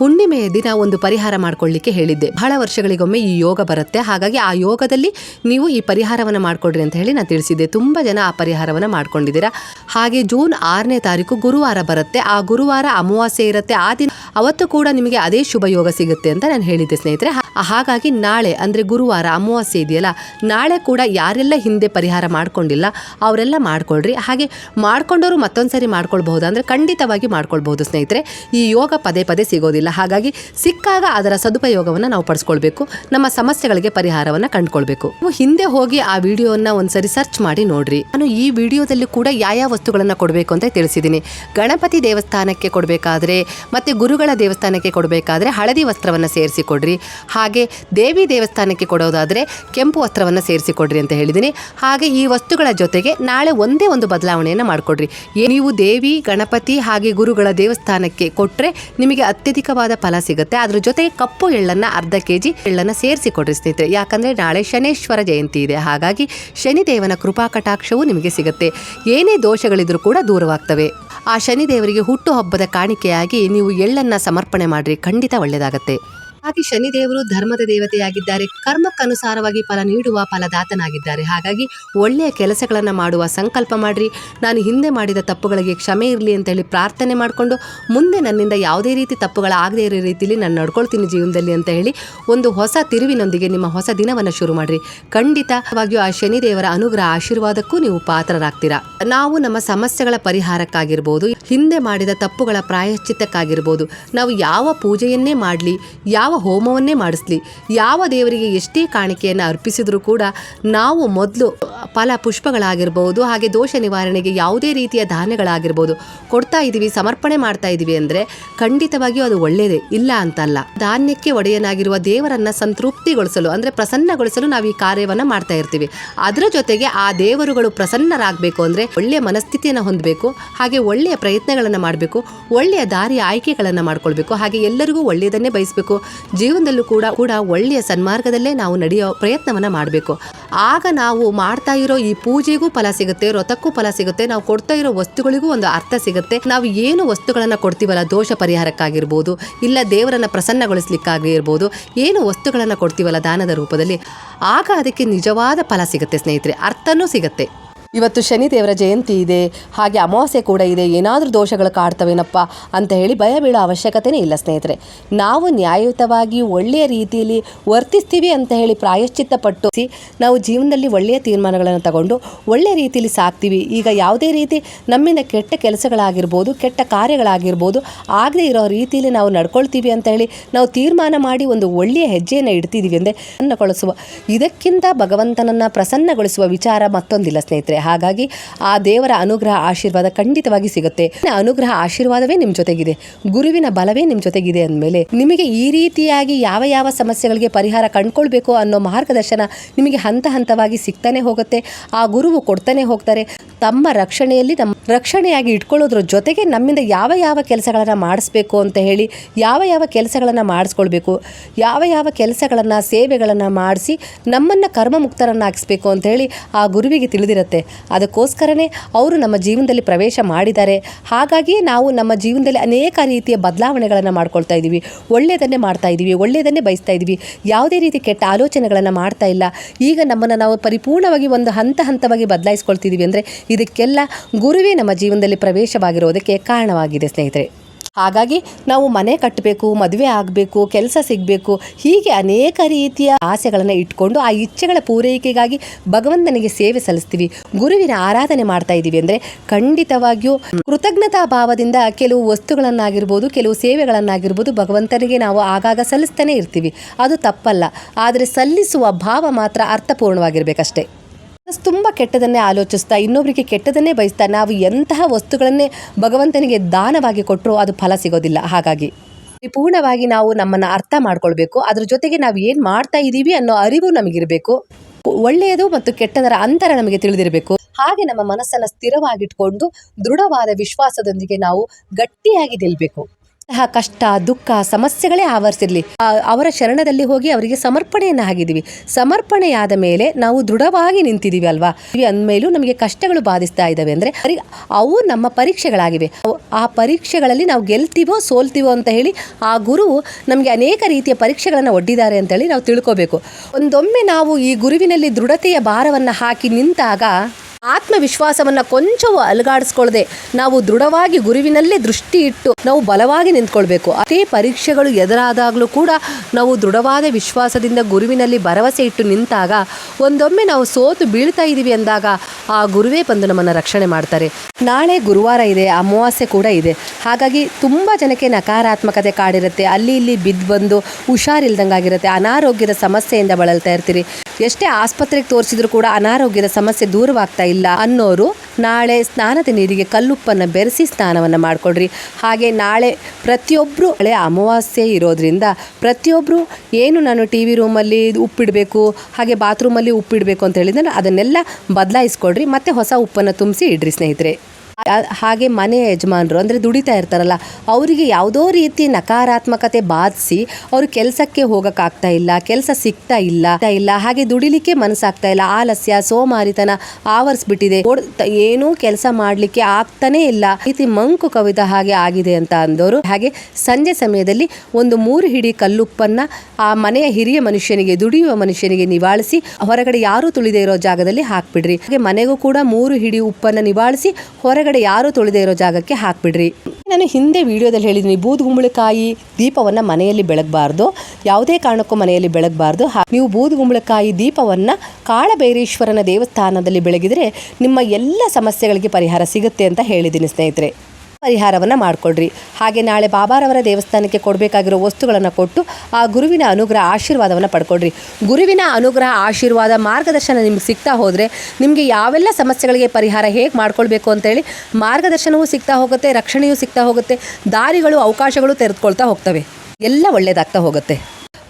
ಹುಣ್ಣಿಮೆಯ ದಿನ ಒಂದು ಪರಿಹಾರ ಮಾಡ್ಕೊಳ್ಳಿಕ್ಕೆ ಹೇಳಿದ್ದೆ. ಬಹಳ ವರ್ಷಗಳಿಗೊಮ್ಮೆ ಈ ಯೋಗ ಬರುತ್ತೆ. ಹಾಗಾಗಿ ಆ ಯೋಗದಲ್ಲಿ ನೀವು ಈ ಪರಿಹಾರವನ್ನು ಮಾಡಿಕೊಡ್ರಿ ಅಂತ ಹೇಳಿ ನಾನು ತಿಳಿಸಿದ್ದೆ. ತುಂಬ ಜನ ಆ ಪರಿಹಾರವನ್ನು ಮಾಡ್ಕೊಂಡಿದ್ದೀರಾ. ಹಾಗೆ ಜೂನ್ ಆರನೇ ತಾರೀಕು ಗುರುವಾರ ಬರುತ್ತೆ. ಆ ಗುರುವಾರ ಅಮಾವಾಸ್ಯೆ ಇರುತ್ತೆ. ಆ ದಿನ ಅವತ್ತು ಕೂಡ ನಿಮಗೆ ಅದೇ ಶುಭ ಯೋಗ ಸಿಗುತ್ತೆ ಅಂತ ನಾನು ಹೇಳಿದ್ದೆ ಸ್ನೇಹಿತರೆ. ಹಾಗಾಗಿ ನಾಳೆ ಅಂದರೆ ಗುರುವಾರ ಅಮಾವಾಸ್ಯೆ ಇದೆಯಲ್ಲ, ನಾಳೆ ಕೂಡ ಯಾರೆಲ್ಲ ಹಿಂದೆ ಪರಿಹಾರ ಮಾಡ್ಕೊಂಡಿಲ್ಲ ಅವರೆಲ್ಲ ಮಾಡ್ಕೊಳ್ರಿ. ಹಾಗೆ ಮಾಡ್ಕೊಂಡವರು ಮತ್ತೊಂದು ಸರಿ ಮಾಡ್ಕೊಳ್ಬಹುದು? ಅಂದರೆ ಖಂಡಿತವಾಗಿ ಮಾಡ್ಕೊಳ್ಬಹುದು ಸ್ನೇಹಿತರೆ. ಈ ಯೋಗ ಪದೇ ಪದೇ ಸಿಗೋದಿಲ್ಲ. ಹಾಗಾಗಿ ಸಿಕ್ಕಾಗ ಅದರ ಸದುಪಯೋಗವನ್ನು ನಾವು ಪಡಿಸ್ಕೊಳ್ಬೇಕು. ನಮ್ಮ ಸಮಸ್ಯೆಗಳಿಗೆ ಪರಿಹಾರವನ್ನು ಕಂಡುಕೊಳ್ಬೇಕು. ನೀವು ಹಿಂದೆ ಹೋಗಿ ಆ ವಿಡಿಯೋನ ಒಂದ್ಸರಿ ಸರ್ಚ್ ಮಾಡಿ ನೋಡ್ರಿ. ನಾನು ಈ ವಿಡಿಯೋದಲ್ಲಿ ಕೂಡ ಯಾವ ವಸ್ತುಗಳನ್ನು ಕೊಡಬೇಕು ಅಂತ ತಿಳಿಸಿದ್ದೀನಿ ಗಣಪತಿ ದೇವಸ್ಥಾನಕ್ಕೆ ಕೊಡಬೇಕಾದ್ರೆ ಮತ್ತೆ ಗುರುಗಳ ದೇವಸ್ಥಾನಕ್ಕೆ ಕೊಡಬೇಕಾದ್ರೆ ಹಳದಿ ವಸ್ತ್ರವನ್ನು ಸೇರಿಸಿ ಕೊಡ್ರಿ. ಹಾಗೆ ದೇವಿ ದೇವಸ್ಥಾನಕ್ಕೆ ಕೊಡೋದಾದ್ರೆ ಕೆಂಪು ವಸ್ತ್ರವನ್ನು ಸೇರಿಸಿ ಕೊಡ್ರಿ ಅಂತ ಹೇಳಿದ್ದೀನಿ ಹಾಗೆ ಈ ವಸ್ತುಗಳ ಜೊತೆಗೆ ನಾಳೆ ಒಂದೇ ಒಂದು ಬದಲಾವಣೆಯನ್ನು ಮಾಡಿಕೊಡ್ರಿ. ನೀವು ದೇವಿ, ಗಣಪತಿ ಹಾಗೆ ಗುರುಗಳ ದೇವಸ್ಥಾನಕ್ಕೆ ಕೊಟ್ಟರೆ ನಿಮಗೆ ಅತ್ಯಧಿಕವಾದ ಫಲ ಸಿಗುತ್ತೆ. ಅದ್ರ ಜೊತೆಗೆ ಕಪ್ಪು ಎಳ್ಳನ್ನು ಅರ್ಧ ಕೆ ಜಿ ಎಳ್ಳನ್ನು ಸೇರಿಸಿ ಕೊಡ್ರಿ ಸ್ನೇಹಿತರೆ. ಯಾಕಂದರೆ ನಾಳೆ ಶನೇಶ್ವರ ಜಯಂತಿ ಇದೆ. ಹಾಗಾಗಿ ಶನಿದೇವನ ಕೃಪಾ ಕಟಾಕ್ಷವೂ ನಿಮಗೆ ಸಿಗುತ್ತೆ. ಏನೇ ದೋಷಗಳಿದ್ರೂ ಕೂಡ ದೂರವಾಗ್ತವೆ. ಆ ಶನಿದೇವರಿಗೆ ಹುಟ್ಟುಹಬ್ಬದ ಕಾಣಿಕೆಯಾಗಿ ನೀವು ಎಳ್ಳನ್ನು ಸಮರ್ಪಣೆ ಮಾಡ್ರಿ. ಖಂಡಿತ ಒಳ್ಳೆಯದಾಗತ್ತೆ ಹಾಗೆ ಶನಿದೇವರು ಧರ್ಮದ ದೇವತೆಯಾಗಿದ್ದಾರೆ. ಕರ್ಮಕ್ಕನುಸಾರವಾಗಿ ಫಲ ನೀಡುವ ಫಲದಾತನಾಗಿದ್ದಾರೆ. ಹಾಗಾಗಿ ಒಳ್ಳೆಯ ಕೆಲಸಗಳನ್ನು ಮಾಡುವ ಸಂಕಲ್ಪ ಮಾಡ್ರಿ. ನಾನು ಹಿಂದೆ ಮಾಡಿದ ತಪ್ಪುಗಳಿಗೆ ಕ್ಷಮೆ ಇರಲಿ ಅಂತ ಹೇಳಿ ಪ್ರಾರ್ಥನೆ ಮಾಡಿಕೊಂಡು ಮುಂದೆ ನನ್ನಿಂದ ಯಾವುದೇ ರೀತಿ ತಪ್ಪುಗಳಾಗದೇ ಇರೋ ರೀತಿಯಲ್ಲಿ ನಾನು ನಡ್ಕೊಳ್ತೀನಿ ಜೀವನದಲ್ಲಿ ಅಂತ ಹೇಳಿ ಒಂದು ಹೊಸ ತಿರುವಿನೊಂದಿಗೆ ನಿಮ್ಮ ಹೊಸ ದಿನವನ್ನು ಶುರು ಮಾಡ್ರಿ. ಖಂಡಿತವಾಗಿಯೂ ಆ ಶನಿದೇವರ ಅನುಗ್ರಹ ಆಶೀರ್ವಾದಕ್ಕೂ ನೀವು ಪಾತ್ರರಾಗ್ತೀರಾ. ನಾವು ನಮ್ಮ ಸಮಸ್ಯೆಗಳ ಪರಿಹಾರಕ್ಕಾಗಿರ್ಬೋದು, ಹಿಂದೆ ಮಾಡಿದ ತಪ್ಪುಗಳ ಪ್ರಾಯಶ್ಚಿತ್ತಕ್ಕಾಗಿರ್ಬೋದು, ನಾವು ಯಾವ ಪೂಜೆಯನ್ನೇ ಮಾಡಲಿ, ಯಾವ ಹೋಮವನ್ನೇ ಮಾಡಿಸ್ಲಿ, ಯಾವ ದೇವರಿಗೆ ಎಷ್ಟೇ ಕಾಣಿಕೆಯನ್ನು ಅರ್ಪಿಸಿದರೂ ಕೂಡ ನಾವು ಮೊದಲು ಫಲ ಪುಷ್ಪಗಳಾಗಿರ್ಬೋದು, ಹಾಗೆ ದೋಷ ನಿವಾರಣೆಗೆ ಯಾವುದೇ ರೀತಿಯ ಧಾನ್ಯಗಳಾಗಿರ್ಬೋದು ಕೊಡ್ತಾ ಇದ್ದೀವಿ ಸಮರ್ಪಣೆ ಮಾಡ್ತಾ ಇದ್ದೀವಿ ಅಂದರೆ ಖಂಡಿತವಾಗಿಯೂ ಅದು ಒಳ್ಳೆಯದೇ ಇಲ್ಲ ಅಂತಲ್ಲ. ಧಾನ್ಯಕ್ಕೆ ಒಡೆಯನಾಗಿರುವ ದೇವರನ್ನು ಸಂತೃಪ್ತಿಗೊಳಿಸಲು ಅಂದರೆ ಪ್ರಸನ್ನಗೊಳಿಸಲು ನಾವು ಈ ಕಾರ್ಯವನ್ನು ಮಾಡ್ತಾ ಇರ್ತೀವಿ. ಅದರ ಜೊತೆಗೆ ಆ ದೇವರುಗಳು ಪ್ರಸನ್ನರಾಗಬೇಕು ಅಂದರೆ ಒಳ್ಳೆಯ ಮನಸ್ಥಿತಿಯನ್ನು ಹೊಂದಬೇಕು, ಹಾಗೆ ಒಳ್ಳೆಯ ಪ್ರಯತ್ನಗಳನ್ನು ಮಾಡಬೇಕು, ಒಳ್ಳೆಯ ದಾರಿ ಆಯ್ಕೆಗಳನ್ನು ಮಾಡಿಕೊಳ್ಬೇಕು, ಹಾಗೆ ಎಲ್ಲರಿಗೂ ಒಳ್ಳೆಯದನ್ನೇ ಬಯಸಬೇಕು. ಜೀವನದಲ್ಲೂ ಕೂಡ ಕೂಡ ಒಳ್ಳೆಯ ಸನ್ಮಾರ್ಗದಲ್ಲೇ ನಾವು ನಡೆಯೋ ಪ್ರಯತ್ನವನ್ನು ಮಾಡಬೇಕು. ಆಗ ನಾವು ಮಾಡ್ತಾ ಇರೋ ಈ ಪೂಜೆಗೂ ಫಲ ಸಿಗುತ್ತೆ, ವ್ರತಕ್ಕೂ ಫಲ ಸಿಗುತ್ತೆ, ನಾವು ಕೊಡ್ತಾ ಇರೋ ವಸ್ತುಗಳಿಗೂ ಒಂದು ಅರ್ಥ ಸಿಗುತ್ತೆ. ನಾವು ಏನು ವಸ್ತುಗಳನ್ನು ಕೊಡ್ತೀವಲ್ಲ, ದೋಷ ಪರಿಹಾರಕ್ಕಾಗಿರ್ಬೋದು, ಇಲ್ಲ ದೇವರನ್ನ ಪ್ರಸನ್ನಗೊಳಿಸ್ಲಿಕ್ಕಾಗಿರ್ಬೋದು, ಏನು ವಸ್ತುಗಳನ್ನು ಕೊಡ್ತೀವಲ್ಲ ದಾನದ ರೂಪದಲ್ಲಿ, ಆಗ ಅದಕ್ಕೆ ನಿಜವಾದ ಫಲ ಸಿಗುತ್ತೆ ಸ್ನೇಹಿತರೆ, ಅರ್ಥನೂ ಸಿಗುತ್ತೆ. ಇವತ್ತು ಶನಿ ದೇವರ ಜಯಂತಿ ಇದೆ. ಹಾಗೆ ಅಮಾವಾಸ್ಯೆ ಕೂಡ ಇದೆ. ಏನಾದರೂ ದೋಷಗಳು ಕಾಡ್ತವೇನಪ್ಪ ಅಂತ ಹೇಳಿ ಭಯ ಬೀಳೋ ಅವಶ್ಯಕತೆನೇ ಇಲ್ಲ ಸ್ನೇಹಿತರೆ. ನಾವು ನ್ಯಾಯಯುತವಾಗಿ ಒಳ್ಳೆಯ ರೀತಿಯಲ್ಲಿ ವರ್ತಿಸ್ತೀವಿ ಅಂತ ಹೇಳಿ ಪ್ರಾಯಶ್ಚಿತ್ತ ಪಟ್ಟು ನಾವು ಜೀವನದಲ್ಲಿ ಒಳ್ಳೆಯ ತೀರ್ಮಾನಗಳನ್ನು ತಗೊಂಡು ಒಳ್ಳೆಯ ರೀತಿಯಲ್ಲಿ ಸಾಕ್ತೀವಿ. ಈಗ ಯಾವುದೇ ರೀತಿ ನಮ್ಮಿಂದ ಕೆಟ್ಟ ಕೆಲಸಗಳಾಗಿರ್ಬೋದು, ಕೆಟ್ಟ ಕಾರ್ಯಗಳಾಗಿರ್ಬೋದು, ಆಗದೇ ಇರೋ ರೀತಿಯಲ್ಲಿ ನಾವು ನಡ್ಕೊಳ್ತೀವಿ ಅಂತ ಹೇಳಿ ನಾವು ತೀರ್ಮಾನ ಮಾಡಿ ಒಂದು ಒಳ್ಳೆಯ ಹೆಜ್ಜೆಯನ್ನು ಇಡ್ತಿದ್ದೀವಿ ಅಂದರೆ ಕೊಳಿಸುವ. ಇದಕ್ಕಿಂತ ಭಗವಂತನನ್ನು ಪ್ರಸನ್ನಗೊಳಿಸುವ ವಿಚಾರ ಮತ್ತೊಂದಿಲ್ಲ ಸ್ನೇಹಿತರೆ. ಹಾಗಾಗಿ ಆ ದೇವರ ಅನುಗ್ರಹ ಆಶೀರ್ವಾದ ಖಂಡಿತವಾಗಿ ಸಿಗುತ್ತೆ. ಅನುಗ್ರಹ ಆಶೀರ್ವಾದವೇ ನಿಮ್ಮ ಜೊತೆಗಿದೆ. ಗುರುವಿನ ಬಲವೇ ನಿಮ್ಮ ಜೊತೆಗಿದೆ ಅಂದಮೇಲೆ ನಿಮಗೆ ಈ ರೀತಿಯಾಗಿ ಯಾವ ಯಾವ ಸಮಸ್ಯೆಗಳಿಗೆ ಪರಿಹಾರ ಕಂಡ್ಕೊಳ್ಬೇಕು ಅನ್ನೋ ಮಾರ್ಗದರ್ಶನ ನಿಮಗೆ ಹಂತ ಹಂತವಾಗಿ ಸಿಗ್ತಾನೆ ಹೋಗುತ್ತೆ. ಆ ಗುರುವು ಕೊಡ್ತಾನೆ ಹೋಗ್ತಾರೆ. ತಮ್ಮ ರಕ್ಷಣೆಯಲ್ಲಿ ನಮ್ಮ ರಕ್ಷಣೆಯಾಗಿ ಇಟ್ಕೊಳ್ಳೋದ್ರ ಜೊತೆಗೆ ನಮ್ಮಿಂದ ಯಾವ ಯಾವ ಕೆಲಸಗಳನ್ನು ಮಾಡಿಸ್ಬೇಕು ಅಂತ ಹೇಳಿ ಯಾವ ಯಾವ ಕೆಲಸಗಳನ್ನು ಮಾಡಿಸ್ಕೊಳ್ಬೇಕು, ಯಾವ ಯಾವ ಕೆಲಸಗಳನ್ನು, ಸೇವೆಗಳನ್ನು ಮಾಡಿಸಿ ನಮ್ಮನ್ನು ಕರ್ಮಮುಕ್ತರನ್ನಾಗಿಸ್ಬೇಕು ಅಂತ ಹೇಳಿ ಆ ಗುರುವಿಗೆ ತಿಳಿದಿರುತ್ತೆ. ಅದಕ್ಕೋಸ್ಕರನೇ ಅವರು ನಮ್ಮ ಜೀವನದಲ್ಲಿ ಪ್ರವೇಶ ಮಾಡಿದ್ದಾರೆ. ಹಾಗಾಗಿಯೇ ನಾವು ನಮ್ಮ ಜೀವನದಲ್ಲಿ ಅನೇಕ ರೀತಿಯ ಬದಲಾವಣೆಗಳನ್ನು ಮಾಡ್ಕೊಳ್ತಾ ಇದ್ದೀವಿ. ಒಳ್ಳೆಯದನ್ನೇ ಮಾಡ್ತಾ ಇದ್ದೀವಿ, ಒಳ್ಳೆಯದನ್ನೇ ಬಯಸ್ತಾ ಇದ್ದೀವಿ. ಯಾವುದೇ ರೀತಿ ಕೆಟ್ಟ ಆಲೋಚನೆಗಳನ್ನು ಮಾಡ್ತಾ ಇಲ್ಲ. ಈಗ ನಮ್ಮನ್ನು ನಾವು ಪರಿಪೂರ್ಣವಾಗಿ ಒಂದು ಹಂತ ಹಂತವಾಗಿ ಬದಲಾಯಿಸ್ಕೊಳ್ತಿದ್ದೀವಿ ಅಂದರೆ ಇದಕ್ಕೆಲ್ಲ ನಮ್ಮ ಜೀವನದಲ್ಲಿ ಪ್ರವೇಶವಾಗಿರೋದಕ್ಕೆ ಕಾರಣವಾಗಿದೆ, ಸ್ನೇಹಿತರೆ. ಹಾಗಾಗಿ ನಾವು ಮನೆ ಕಟ್ಟಬೇಕು, ಮದುವೆ ಆಗಬೇಕು, ಕೆಲಸ ಸಿಗಬೇಕು, ಹೀಗೆ ಅನೇಕ ರೀತಿಯ ಆಸೆಗಳನ್ನು ಇಟ್ಕೊಂಡು ಆ ಇಚ್ಛೆಗಳ ಪೂರೈಕೆಗಾಗಿ ಭಗವಂತನಿಗೆ ಸೇವೆ ಸಲ್ಲಿಸ್ತೀವಿ. ಗುರುವಿನ ಆರಾಧನೆ ಮಾಡ್ತಾ ಇದ್ದೀವಿ ಅಂದರೆ ಖಂಡಿತವಾಗಿಯೂ ಕೃತಜ್ಞತಾ ಭಾವದಿಂದ ಕೆಲವು ವಸ್ತುಗಳನ್ನಾಗಿರ್ಬೋದು, ಕೆಲವು ಸೇವೆಗಳನ್ನಾಗಿರ್ಬೋದು ಭಗವಂತನಿಗೆ ನಾವು ಆಗಾಗ ಸಲ್ಲಿಸ್ತಾನೆ ಇರ್ತೀವಿ. ಅದು ತಪ್ಪಲ್ಲ. ಆದರೆ ಸಲ್ಲಿಸುವ ಭಾವ ಮಾತ್ರ ಅರ್ಥಪೂರ್ಣವಾಗಿರ್ಬೇಕಷ್ಟೇ. ತುಂಬ ಕೆಟ್ಟದನ್ನೇ ಆಲೋಚಿಸ್ತಾ ಇನ್ನೊಬ್ಬರಿಗೆ ಕೆಟ್ಟದನ್ನೇ ಬಯಸ್ತಾ, ನಾವು ಎಂತಹ ವಸ್ತುಗಳನ್ನೇ ಭಗವಂತನಿಗೆ ದಾನವಾಗಿ ಕೊಟ್ಟರೂ ಅದು ಫಲ ಸಿಗೋದಿಲ್ಲ. ಹಾಗಾಗಿ ಪರಿಪೂರ್ಣವಾಗಿ ನಾವು ನಮ್ಮನ್ನು ಅರ್ಥ ಮಾಡ್ಕೊಳ್ಬೇಕು. ಅದ್ರ ಜೊತೆಗೆ ನಾವು ಏನು ಮಾಡ್ತಾ ಇದ್ದೀವಿ ಅನ್ನೋ ಅರಿವು ನಮಗಿರಬೇಕು. ಒಳ್ಳೆಯದು ಮತ್ತು ಕೆಟ್ಟದರ ಅಂತರ ನಮಗೆ ತಿಳಿದಿರಬೇಕು. ಹಾಗೆ ನಮ್ಮ ಮನಸ್ಸನ್ನು ಸ್ಥಿರವಾಗಿಟ್ಕೊಂಡು ದೃಢವಾದ ವಿಶ್ವಾಸದೊಂದಿಗೆ ನಾವು ಗಟ್ಟಿಯಾಗಿ ನಿಲ್ಲಬೇಕು ಅಂತಹ ಕಷ್ಟ, ದುಃಖ, ಸಮಸ್ಯೆಗಳೇ ಆವರಿಸಿರಲಿ. ಅವರ ಶರಣದಲ್ಲಿ ಹೋಗಿ ಅವರಿಗೆ ಸಮರ್ಪಣೆಯನ್ನು ಆಗಿದ್ದೀವಿ ಸಮರ್ಪಣೆಯಾದ ಮೇಲೆ ನಾವು ದೃಢವಾಗಿ ನಿಂತಿದ್ದೀವಿ ಅಲ್ವಾ? ಅಂದಮೇಲೂ ನಮಗೆ ಕಷ್ಟಗಳು ಬಾಧಿಸ್ತಾ ಇದ್ದಾವೆ ಅಂದರೆ ಅವು ನಮ್ಮ ಪರೀಕ್ಷೆಗಳಾಗಿವೆ. ಆ ಪರೀಕ್ಷೆಗಳಲ್ಲಿ ನಾವು ಗೆಲ್ತೀವೋ, ಸೋಲ್ತೀವೋ ಅಂತ ಹೇಳಿ ಆ ಗುರು ನಮಗೆ ಅನೇಕ ರೀತಿಯ ಪರೀಕ್ಷೆಗಳನ್ನು ಒಡ್ಡಿದ್ದಾರೆ ಅಂತೇಳಿ ನಾವು ತಿಳ್ಕೋಬೇಕು. ಒಂದೊಮ್ಮೆ ನಾವು ಈ ಗುರುವಿನಲ್ಲಿ ದೃಢತೆಯ ಭಾರವನ್ನು ಹಾಕಿ ನಿಂತಾಗ ಆತ್ಮವಿಶ್ವಾಸವನ್ನು ಕೊಂಚವೂ ಅಲುಗಾಡಿಸ್ಕೊಳ್ಳದೆ ನಾವು ದೃಢವಾಗಿ ಗುರುವಿನಲ್ಲೇ ದೃಷ್ಟಿ ಇಟ್ಟು ನಾವು ಬಲವಾಗಿ ನಿಂತ್ಕೊಳ್ಬೇಕು. ಅದೇ ಪರೀಕ್ಷೆಗಳು ಎದುರಾದಾಗಲೂ ಕೂಡ ನಾವು ದೃಢವಾದ ವಿಶ್ವಾಸದಿಂದ ಗುರುವಿನಲ್ಲಿ ಭರವಸೆ ಇಟ್ಟು ನಿಂತಾಗ, ಒಂದೊಮ್ಮೆ ನಾವು ಸೋತು ಬೀಳ್ತಾ ಇದ್ದೀವಿ ಅಂದಾಗ ಆ ಗುರುವೇ ಬಂದು ನಮ್ಮನ್ನು ರಕ್ಷಣೆ ಮಾಡ್ತಾರೆ. ನಾಳೆ ಗುರುವಾರ ಇದೆ, ಅಮಾವಾಸ್ಯೆ ಕೂಡ ಇದೆ. ಹಾಗಾಗಿ ತುಂಬ ಜನಕ್ಕೆ ನಕಾರಾತ್ಮಕತೆ ಕಾಡಿರುತ್ತೆ. ಅಲ್ಲಿ ಇಲ್ಲಿ ಬಿದ್ದು ಬಂದು ಹುಷಾರಿಲ್ದಂಗಾಗಿರುತ್ತೆ. ಅನಾರೋಗ್ಯದ ಸಮಸ್ಯೆಯಿಂದ ಬಳಲ್ತಾ ಇರ್ತೀರಿ. ಎಷ್ಟೇ ಆಸ್ಪತ್ರೆಗೆ ತೋರಿಸಿದ್ರು ಕೂಡ ಅನಾರೋಗ್ಯದ ಸಮಸ್ಯೆ ದೂರವಾಗ್ತಾ ಇಲ್ಲ ಅನ್ನೋರು ನಾಳೆ ಸ್ನಾನದ ನೀರಿಗೆ ಕಲ್ಲುಪ್ಪನ್ನು ಬೆರೆಸಿ ಸ್ನಾನವನ್ನು ಮಾಡಿಕೊಡ್ರಿ ಹಾಗೆ ನಾಳೆ ಪ್ರತಿಯೊಬ್ಬರು ಹಳೆ ಅಮಾವಾಸ್ಯೆ ಇರೋದ್ರಿಂದ ಪ್ರತಿಯೊಬ್ಬರು ಏನು ನಾನು ಟಿ ವಿ ರೂಮಲ್ಲಿ ಉಪ್ಪಿಡಬೇಕು, ಹಾಗೆ ಬಾತ್ರೂಮಲ್ಲಿ ಉಪ್ಪಿಡಬೇಕು ಅಂತ ಹೇಳಿದ್ರೆ ಅದನ್ನೆಲ್ಲ ಬದಲಾಯಿಸ್ಕೊಡ್ರಿ ಮತ್ತೆ ಹೊಸ ಉಪ್ಪನ್ನು ತುಂಬಿಸಿ ಇಡ್ರಿ ಸ್ನೇಹಿತರೆ. ಹಾಗೆ ಮನೆ ಯಜಮಾನರು ಅಂದರೆ ದುಡಿತಾ ಇರ್ತಾರಲ್ಲ, ಅವರಿಗೆ ಯಾವುದೋ ರೀತಿ ನಕಾರಾತ್ಮಕತೆ ಬಾಧಿಸಿ ಅವರು ಕೆಲಸಕ್ಕೆ ಹೋಗೋಕ್ಕಾಗ್ತಾ ಇಲ್ಲ, ಕೆಲಸ ಸಿಗ್ತಾ ಇಲ್ಲ ಇಲ್ಲ, ಹಾಗೆ ದುಡಿಲಿಕ್ಕೆ ಮನಸ್ಸಾಗ್ತಾ ಇಲ್ಲ, ಆಲಸ್ಯ, ಸೋಮಾರಿತನ ಆವರಿಸ್ಬಿಟ್ಟಿದೆ. ಏನೂ ಕೆಲಸ ಮಾಡಲಿಕ್ಕೆ ಆಗ್ತಾನೇ ಇಲ್ಲ. ರೀತಿ ಮಂಕು ಕವಿದ ಹಾಗೆ ಆಗಿದೆ ಅಂತ ಅಂದವರು ಹಾಗೆ ಸಂಜೆ ಸಮಯದಲ್ಲಿ ಒಂದು ಮೂರು ಹಿಡಿ ಕಲ್ಲುಪ್ಪನ್ನ ಆ ಮನೆಯ ಹಿರಿಯ ಮನುಷ್ಯನಿಗೆ, ದುಡಿಯುವ ಮನುಷ್ಯನಿಗೆ ನಿವಾಳಿಸಿ ಹೊರಗಡೆ ಯಾರೂ ತುಳಿದೇ ಇರೋ ಜಾಗದಲ್ಲಿ ಹಾಕ್ಬಿಡ್ರಿ. ಹಾಗೆ ಮನೆಗೂ ಕೂಡ ಮೂರು ಹಿಡಿ ಉಪ್ಪನ್ನ ನಿವಾಳಿಸಿ ಹೊರಗಡೆ ಯಾರೂ ತೊಳೆದೇ ಇರೋ ಜಾಗಕ್ಕೆ ಹಾಕ್ಬಿಡ್ರಿ. ನಾನು ಹಿಂದೆ ವಿಡಿಯೋದಲ್ಲಿ ಹೇಳಿದ್ದೀನಿ ಬೂದುಗುಂಬಳಕಾಯಿ ದೀಪವನ್ನು ಮನೆಯಲ್ಲಿ ಬೆಳಗಬಾರ್ದು, ಯಾವುದೇ ಕಾರಣಕ್ಕೂ ಮನೆಯಲ್ಲಿ ಬೆಳಗಬಾರ್ದು. ನೀವು ಬೂದುಗುಂಬಳಕಾಯಿ ದೀಪವನ್ನು ಕಾಳಭೈರೇಶ್ವರನ ದೇವಸ್ಥಾನದಲ್ಲಿ ಬೆಳಗಿದರೆ ನಿಮ್ಮ ಎಲ್ಲ ಸಮಸ್ಯೆಗಳಿಗೆ ಪರಿಹಾರ ಸಿಗುತ್ತೆ ಅಂತ ಹೇಳಿದ್ದೀನಿ ಸ್ನೇಹಿತರೆ. ಪರಿಹಾರವನ್ನು ಮಾಡಿಕೊಡ್ರಿ ಹಾಗೆ ನಾಳೆ ಬಾಬಾರವರ ದೇವಸ್ಥಾನಕ್ಕೆ ಕೊಡಬೇಕಾಗಿರೋ ವಸ್ತುಗಳನ್ನು ಕೊಟ್ಟು ಆ ಗುರುವಿನ ಅನುಗ್ರಹ ಆಶೀರ್ವಾದವನ್ನು ಪಡ್ಕೊಡ್ರಿ ಗುರುವಿನ ಅನುಗ್ರಹ ಆಶೀರ್ವಾದ ಮಾರ್ಗದರ್ಶನ ನಿಮ್ಗೆ ಸಿಗ್ತಾ ಹೋದರೆ ನಿಮಗೆ ಯಾವೆಲ್ಲ ಸಮಸ್ಯೆಗಳಿಗೆ ಪರಿಹಾರ ಹೇಗೆ ಮಾಡ್ಕೊಳ್ಬೇಕು ಅಂತೇಳಿ ಮಾರ್ಗದರ್ಶನವೂ ಸಿಗ್ತಾ ಹೋಗುತ್ತೆ, ರಕ್ಷಣೆಯೂ ಸಿಗ್ತಾ ಹೋಗುತ್ತೆ, ದಾರಿಗಳು, ಅವಕಾಶಗಳು ತೆರೆದುಕೊಳ್ತಾ ಹೋಗ್ತವೆ. ಎಲ್ಲ ಒಳ್ಳೆಯದಾಗ್ತಾ ಹೋಗುತ್ತೆ.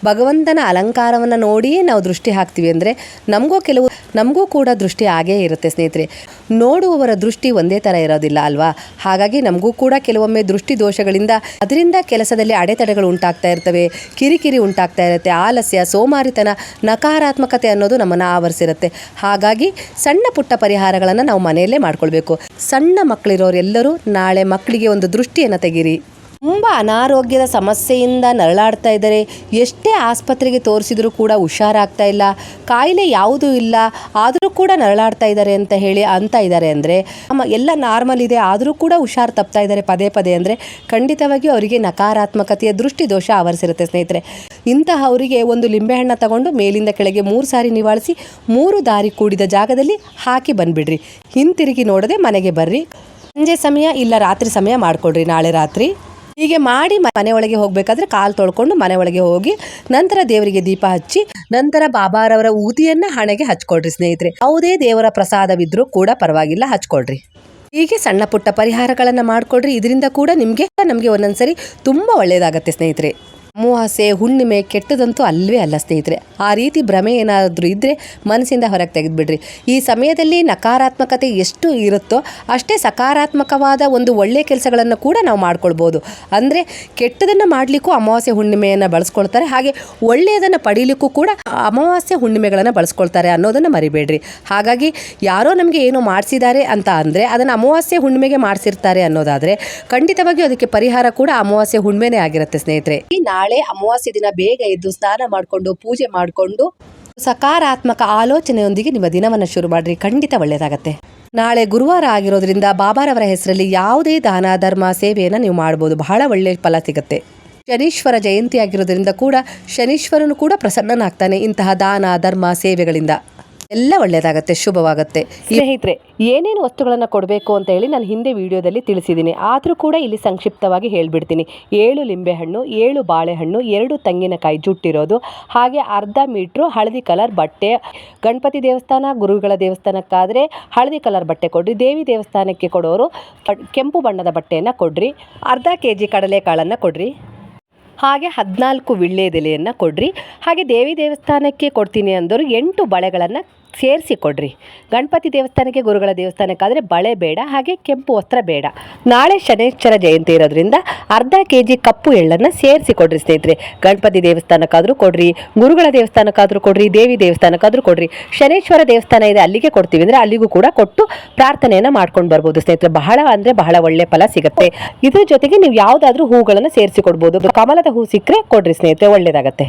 ಭಗವಂತನ ಅಲಂಕಾರವನ್ನು ನೋಡಿಯೇ ನಾವು ದೃಷ್ಟಿ ಹಾಕ್ತೀವಿ ಅಂದರೆ ನಮಗೂ ಕೆಲವು, ನಮಗೂ ಕೂಡ ದೃಷ್ಟಿ ಆಗೇ ಇರುತ್ತೆ ಸ್ನೇಹಿತರೆ. ನೋಡುವವರ ದೃಷ್ಟಿ ಒಂದೇ ಥರ ಇರೋದಿಲ್ಲ ಅಲ್ವಾ? ಹಾಗಾಗಿ ನಮಗೂ ಕೂಡ ಕೆಲವೊಮ್ಮೆ ದೃಷ್ಟಿ ದೋಷಗಳಿಂದ ಅದರಿಂದ ಕೆಲಸದಲ್ಲಿ ಅಡೆತಡೆಗಳು ಉಂಟಾಗ್ತಾ ಇರ್ತವೆ, ಕಿರಿಕಿರಿ ಉಂಟಾಗ್ತಾ ಇರುತ್ತೆ, ಆಲಸ್ಯ, ಸೋಮಾರಿತನ, ನಕಾರಾತ್ಮಕತೆ ಅನ್ನೋದು ನಮ್ಮನ್ನು ಆವರಿಸಿರುತ್ತೆ. ಹಾಗಾಗಿ ಸಣ್ಣ ಪುಟ್ಟ ಪರಿಹಾರಗಳನ್ನು ನಾವು ಮನೆಯಲ್ಲೇ ಮಾಡ್ಕೊಳ್ಬೇಕು. ಸಣ್ಣ ಮಕ್ಕಳಿರೋರೆಲ್ಲರೂ ನಾಳೆ ಮಕ್ಕಳಿಗೆ ಒಂದು ದೃಷ್ಟಿಯನ್ನು ತೆಗೀರಿ. ತುಂಬ ಅನಾರೋಗ್ಯದ ಸಮಸ್ಯೆಯಿಂದ ನರಳಾಡ್ತಾ ಇದ್ದಾರೆ. ಎಷ್ಟೇ ಆಸ್ಪತ್ರೆಗೆ ತೋರಿಸಿದರೂ ಕೂಡ ಹುಷಾರಾಗ್ತಾ ಇಲ್ಲ. ಕಾಯಿಲೆ ಯಾವುದೂ ಇಲ್ಲ. ಆದರೂ ಕೂಡ ನರಳಾಡ್ತಾ ಇದ್ದಾರೆ ಅಂತ ಹೇಳಿ ಅಂತ ಇದ್ದಾರೆ ಅಂದರೆ ಎಲ್ಲ ನಾರ್ಮಲ್ ಇದೆ. ಆದರೂ ಕೂಡ ಹುಷಾರು ತಪ್ತಾ ಇದ್ದಾರೆ ಪದೇ ಪದೇ ಅಂದರೆ ಖಂಡಿತವಾಗಿಯೂ ಅವರಿಗೆ ನಕಾರಾತ್ಮಕತೆಯ ದೃಷ್ಟಿ ದೋಷ ಆವರಿಸಿರುತ್ತೆ ಸ್ನೇಹಿತರೆ. ಇಂತಹ ಅವರಿಗೆ ಒಂದು ಲಿಂಬೆಹಣ್ಣ ತಗೊಂಡು ಮೇಲಿಂದ ಕೆಳಗೆ ಮೂರು ಸಾರಿ ನಿವಾಳಿಸಿ, ಮೂರು ದಾರಿ ಕೂಡಿದ ಜಾಗದಲ್ಲಿ ಹಾಕಿ ಬಂದುಬಿಡ್ರಿ. ಹಿಂತಿರುಗಿ ನೋಡದೆ ಮನೆಗೆ ಬರ್ರಿ. ಸಂಜೆ ಸಮಯ ಇಲ್ಲ, ರಾತ್ರಿ ಸಮಯ ಮಾಡಿಕೊಡ್ರಿ ನಾಳೆ ರಾತ್ರಿ. ಹೀಗೆ ಮಾಡಿ ಮನೆ ಒಳಗೆ ಹೋಗಬೇಕಾದ್ರೆ ಕಾಲು ತೊಳ್ಕೊಂಡು ಮನೆ ಹೋಗಿ ನಂತರ ದೇವರಿಗೆ ದೀಪ ಹಚ್ಚಿ ನಂತರ ಬಾಬಾರವರ ಊತಿಯನ್ನ ಹಣೆಗೆ ಹಚ್ಕೊಳ್ರಿ ಸ್ನೇಹಿತರೆ. ಯಾವುದೇ ದೇವರ ಪ್ರಸಾದವಿದ್ರೂ ಕೂಡ ಪರವಾಗಿಲ್ಲ, ಹಚ್ಕೊಳ್ರಿ. ಹೀಗೆ ಸಣ್ಣ ಪುಟ್ಟ ಪರಿಹಾರಗಳನ್ನು ಮಾಡಿಕೊಡ್ರಿ. ಇದರಿಂದ ಕೂಡ ನಿಮಗೆ, ನಮಗೆ ಒಂದೊಂದ್ಸರಿ ತುಂಬ ಒಳ್ಳೆಯದಾಗತ್ತೆ ಸ್ನೇಹಿತರೆ. ಅಮಾವಾಸ್ಯೆ ಹುಣ್ಣಿಮೆ ಕೆಟ್ಟದಂತೂ ಅಲ್ವೇ ಅಲ್ಲ ಸ್ನೇಹಿತರೆ. ಆ ರೀತಿ ಭ್ರಮೆ ಏನಾದರೂ ಇದ್ದರೆ ಮನಸ್ಸಿಂದ ಹೊರಗೆ ತೆಗೆದುಬಿಡ್ರಿ. ಈ ಸಮಯದಲ್ಲಿ ನಕಾರಾತ್ಮಕತೆ ಎಷ್ಟು ಇರುತ್ತೋ ಅಷ್ಟೇ ಸಕಾರಾತ್ಮಕವಾದ ಒಂದು ಒಳ್ಳೆಯ ಕೆಲಸಗಳನ್ನು ಕೂಡ ನಾವು ಮಾಡ್ಕೊಳ್ಬೋದು. ಅಂದರೆ ಕೆಟ್ಟದನ್ನು ಮಾಡಲಿಕ್ಕೂ ಅಮಾವಾಸ್ಯೆ ಹುಣ್ಣಿಮೆಯನ್ನು ಬಳಸ್ಕೊಳ್ತಾರೆ. ಹಾಗೆ ಒಳ್ಳೆಯದನ್ನು ಪಡೀಲಿಕ್ಕೂ ಕೂಡ ಅಮಾವಾಸ್ಯೆ ಹುಣ್ಣಿಮೆಗಳನ್ನು ಬಳಸ್ಕೊಳ್ತಾರೆ ಅನ್ನೋದನ್ನು ಮರಿಬೇಡ್ರಿ. ಹಾಗಾಗಿ ಯಾರೋ ನಮಗೆ ಏನೋ ಮಾಡಿಸಿದ್ದಾರೆ ಅಂತ ಅಂದರೆ ಅದನ್ನು ಅಮಾವಾಸ್ಯೆ ಹುಣ್ಣಿಮೆಗೆ ಮಾಡಿಸಿರ್ತಾರೆ ಅನ್ನೋದಾದರೆ ಖಂಡಿತವಾಗಿಯೂ ಅದಕ್ಕೆ ಪರಿಹಾರ ಕೂಡ ಅಮಾವಾಸ್ಯೆ ಹುಣ್ಣಿಮೆನೇ ಆಗಿರುತ್ತೆ ಸ್ನೇಹಿತರೆ. ಈ ನಾಳೆ ಅಮಾವಾಸ್ಯೆ ದಿನ ಬೇಗ ಎದ್ದು ಸ್ನಾನ ಮಾಡಿಕೊಂಡು ಪೂಜೆ ಮಾಡಿಕೊಂಡು ಸಕಾರಾತ್ಮಕ ಆಲೋಚನೆಯೊಂದಿಗೆ ನಿಮ್ಮ ದಿನವನ್ನು ಶುರು ಮಾಡ್ರಿ. ಖಂಡಿತ ಒಳ್ಳೆಯದಾಗತ್ತೆ. ನಾಳೆ ಗುರುವಾರ ಆಗಿರೋದ್ರಿಂದ ಬಾಬಾರವರ ಹೆಸರಲ್ಲಿ ಯಾವುದೇ ದಾನ, ಧರ್ಮ, ಸೇವೆಯನ್ನು ನೀವು ಮಾಡ್ಬೋದು. ಬಹಳ ಒಳ್ಳೆಯ ಫಲ ಸಿಗುತ್ತೆ. ಶನೀಶ್ವರ ಜಯಂತಿ ಆಗಿರೋದ್ರಿಂದ ಕೂಡ ಶನೀಶ್ವರನು ಕೂಡ ಪ್ರಸನ್ನನಾಗ್ತಾನೆ ಇಂತಹ ದಾನ, ಧರ್ಮ, ಸೇವೆಗಳಿಂದ. ಎಲ್ಲ ಒಳ್ಳೆಯದಾಗತ್ತೆ ಶುಭವಾಗುತ್ತೆ. ಸ್ನೇಹಿತರೆ, ಏನೇನು ವಸ್ತುಗಳನ್ನು ಕೊಡಬೇಕು ಅಂತ ಹೇಳಿ ನಾನು ಹಿಂದೆ ವಿಡಿಯೋದಲ್ಲಿ ತಿಳಿಸಿದ್ದೀನಿ ಆದರೂ ಕೂಡ ಇಲ್ಲಿ ಸಂಕ್ಷಿಪ್ತವಾಗಿ ಹೇಳಿಬಿಡ್ತೀನಿ. ಏಳು ಲಿಂಬೆಹಣ್ಣು, ಏಳು ಬಾಳೆಹಣ್ಣು, ಎರಡು ತೆಂಗಿನಕಾಯಿ ಜುಟ್ಟಿರೋದು, ಹಾಗೆ ಅರ್ಧ ಮೀಟ್ರು ಹಳದಿ ಕಲರ್ ಬಟ್ಟೆ. ಗಣಪತಿ ದೇವಸ್ಥಾನ, ಗುರುಗಳ ದೇವಸ್ಥಾನಕ್ಕಾದರೆ ಹಳದಿ ಕಲರ್ ಬಟ್ಟೆ ಕೊಡ್ರಿ, ದೇವಿ ದೇವಸ್ಥಾನಕ್ಕೆ ಕೊಡೋರು ಕೆಂಪು ಬಣ್ಣದ ಬಟ್ಟೆಯನ್ನು ಕೊಡ್ರಿ, ಅರ್ಧ ಕೆ ಜಿ ಕಡಲೆಕಾಳನ್ನು ಕೊಡ್ರಿ, ಹಾಗೆ ಹದಿನಾಲ್ಕು ವಿಳ್ಳೆದೆಲೆಯನ್ನು ಕೊಡ್ರಿ, ಹಾಗೆ ದೇವಿ ದೇವಸ್ಥಾನಕ್ಕೆ ಕೊಡ್ತೀನಿ ಅಂದರು ಎಂಟು ಬಳೆಗಳನ್ನು ಸೇರಿಸಿ ಕೊಡ್ರಿ ಗಣಪತಿ ದೇವಸ್ಥಾನಕ್ಕೆ ಗುರುಗಳ ದೇವಸ್ಥಾನಕ್ಕಾದರೆ ಬಳೆ ಬೇಡ, ಹಾಗೆ ಕೆಂಪು ವಸ್ತ್ರ ಬೇಡ. ನಾಳೆ ಶನೇಶ್ವರ ಜಯಂತಿ ಇರೋದ್ರಿಂದ ಅರ್ಧ ಕೆ ಜಿ ಕಪ್ಪು ಎಳ್ಳನ್ನು ಸೇರಿಸಿ ಕೊಡ್ರಿ ಸ್ನೇಹಿತರೆ. ಗಣಪತಿ ದೇವಸ್ಥಾನಕ್ಕಾದರೂ ಕೊಡ್ರಿ, ಗುರುಗಳ ದೇವಸ್ಥಾನಕ್ಕಾದರೂ ಕೊಡ್ರಿ, ದೇವಿ ದೇವಸ್ಥಾನಕ್ಕಾದರೂ ಕೊಡ್ರಿ. ಶನೇಶ್ವರ ದೇವಸ್ಥಾನ ಇದೆ, ಅಲ್ಲಿಗೆ ಕೊಡ್ತೀವಿ ಅಂದರೆ ಅಲ್ಲಿಗೂ ಕೂಡ ಕೊಟ್ಟು ಪ್ರಾರ್ಥನೆಯನ್ನು ಮಾಡ್ಕೊಂಡು ಬರ್ಬೋದು ಸ್ನೇಹಿತರೆ. ಬಹಳ ಅಂದರೆ ಬಹಳ ಒಳ್ಳೆ ಫಲ ಸಿಗುತ್ತೆ. ಇದರ ಜೊತೆಗೆ ನೀವು ಯಾವುದಾದ್ರೂ ಹೂಗಳನ್ನು ಸೇರಿಸಿಕೊಡ್ಬೋದು. ಕಮಲದ ಹೂ ಸಿಕ್ಕರೆ ಕೊಡ್ರಿ ಸ್ನೇಹಿತರೆ, ಒಳ್ಳೇದಾಗತ್ತೆ.